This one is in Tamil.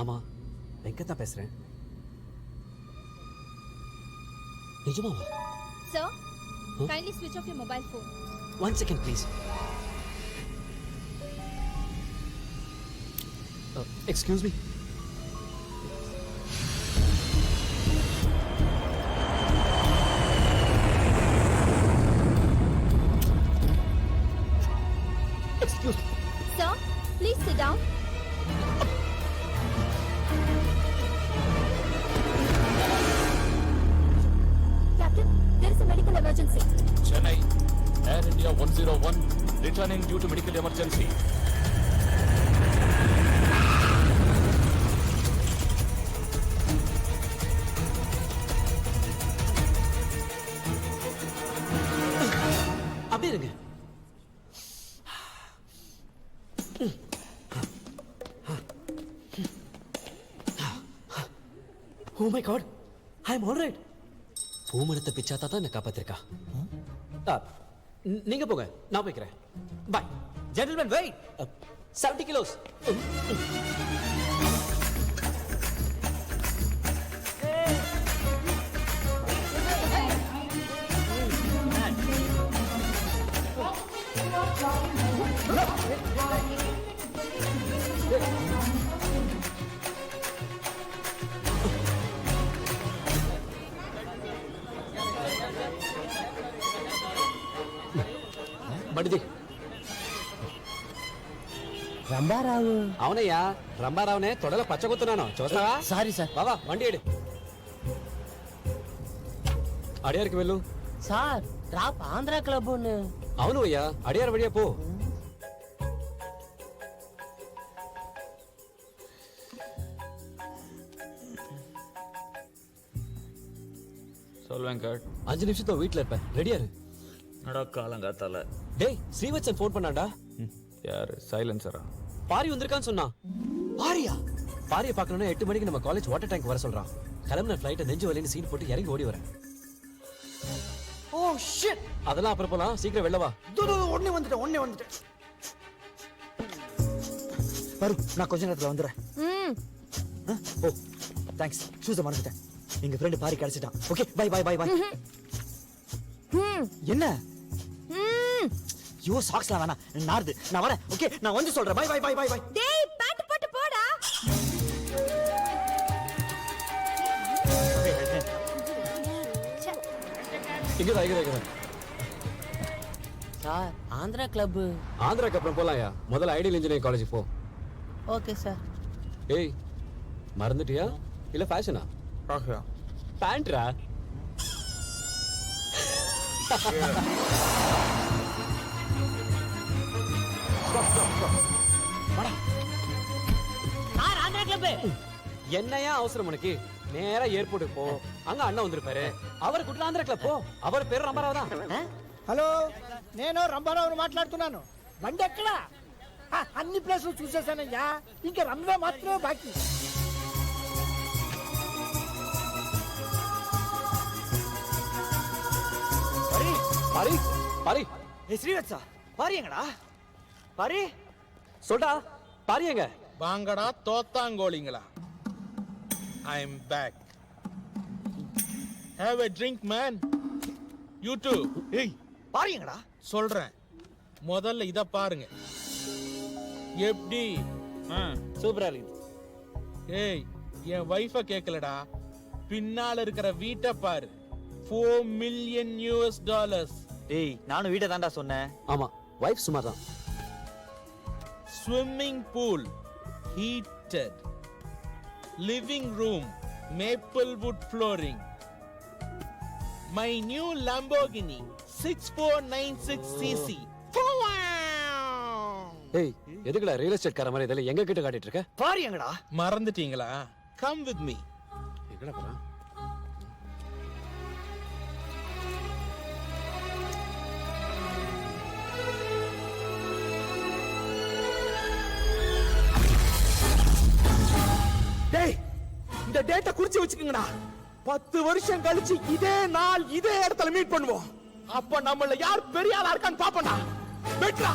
ஆமா வெங்கட் தான் பேசுறேன் நிஜமாவா Sir, kindly switch off your mobile phone. One second please excuse me excuse Sir, please sit down. India 101, returning due to medical emergency. அப்படியே இருங்க. ஓ my god I am alright பூமணத்தை பிச்சாத்தா தான் என்ன காப்பாத்திருக்கா. ந- நீங்க போங்க நான் போய்க்கிறேன் bye gentleman weight seventy kilos బడిది రంబారావు అవునయ్యా రంబారావునే తొడలో పచ్చగొత్తున్నాను చూస్తావా సారీ సార్ బావా వండి ఏడు అడియారికి వెళ్ళు సార్ డ్రాప్ ఆంధ్ర క్లబ్ అవును అయ్యా అడియారు వడియా పో சொல் வெங்கட் அஞ்சு நிமிஷத்தோ வீட்ல இருப்பேன் ரெடியா இரு நடா காலங்காத்தால? டேய் ஸ்ரீவத்சன் ஃபோன் பண்ணாடா யாரு? சைலன்சரா பாரி வந்திருக்கான்னு சொன்னான் பாரியா? பாரியை பார்க்கணும்னா எட்டு மணிக்கு நம்ம காலேஜ் வாட்டர் டேங்க் வர சொல்றான். கிளம்புன ஃபிளைட்டை நெஞ்சு வலின்னு சீன் போட்டு இறங்கி ஓடி வரேன். ஓ ஷிட் அதெல்லாம் அப்புறம் போலாம். சீக்கிரம் வெளில வா. உடனே வந்துட்டேன் உடனே வந்துட்டேன். வரு நான் கொஞ்ச நேரத்துல வந்துடுறேன். ஆ? ஓ தேங்க்ஸ் ஷூஸை மறந்துட்டேன். எங்க friend Pari கிடைச்சிட்டான். Okay bye bye bye bye என்ன? யோ சாக்ஸ்லாம் வேணாம் நார்து. நான் வரேன். ஓகே நான் வந்து சொல்றேன். Bye bye bye bye bye டேய் பேண்ட் போட்டு போடா. இங்கதான் இங்கதான் இங்கதான். சார் ஆந்திரா கிளப் ஆந்திரா அப்புறம் போலாம்யா முதல்ல ஐடியல் இன்ஜினியரிங் காலேஜ் போ. ஓகே சார் ஏய் மறந்துட்டியா? இல்ல ஃபேஷனா பேண்ட்ரா సార్ ఆంధ్ర క్లబ్ என்னையா அவசரம் உனக்கு நேரா ஏர்போர்ட்டுக்கு போ அங்க அண்ணன் வந்திருப்பாரு அவர் குட்ல ஆந்திர கிளப் போ அவர் பேரு ரம்பராவ் தான் హలో నేను రంభారావుని మాట్లాడుతున్నాను బండి ఎక్కడా ఆ, అన్ని ప్లేసులు చూసేసానయ్యా ఇంకా రంభా మాత్రమే బాకీ பாரி பாரி ஏ ஸ்ரீவத்சா பாரி எங்கடா பாரி சொல்டா பாரி எங்க? வாங்கடா தோத்தாங்கோலிங்களா I am back have a drink man you too ஏய் பாரி எங்கடா? சொல்றேன். முதல்ல இத பாருங்க. எப்படி? சூப்பரா இருக்கு ஏய் என் வைஃப கேக்கலடா. பின்னால இருக்கிற வீட்டை பாரு. ஃபோர் மில்லியன் யூஎஸ் டாலர்ஸ் டேய் நானும் வீட்டை தான்டா சொன்னேன். ஆமா வைஃப் சும்மா தான் swimming pool heated living room maple wood flooring my new Lamborghini six four nine six CC ஏய் எதுக்குடா ரியல் எஸ்டேட் கார மாதிரி இதெல்லாம் எங்க கிட்ட காட்டிட்டு இருக்க? பாரி எங்கடா. மறந்துட்டீங்களா? கம் வித் மீ எங்கடா போறான்? இந்த டேட்டை குறிச்சு வச்சுக்கோங்கடா பத்து வருஷம் கழிச்சு இதே நாள் இதே இடத்துல மீட் பண்ணுவோம். அப்ப நம்மள யார் பெரிய ஆளா இருக்கான்னு பாப்போம்டா பெட்ரா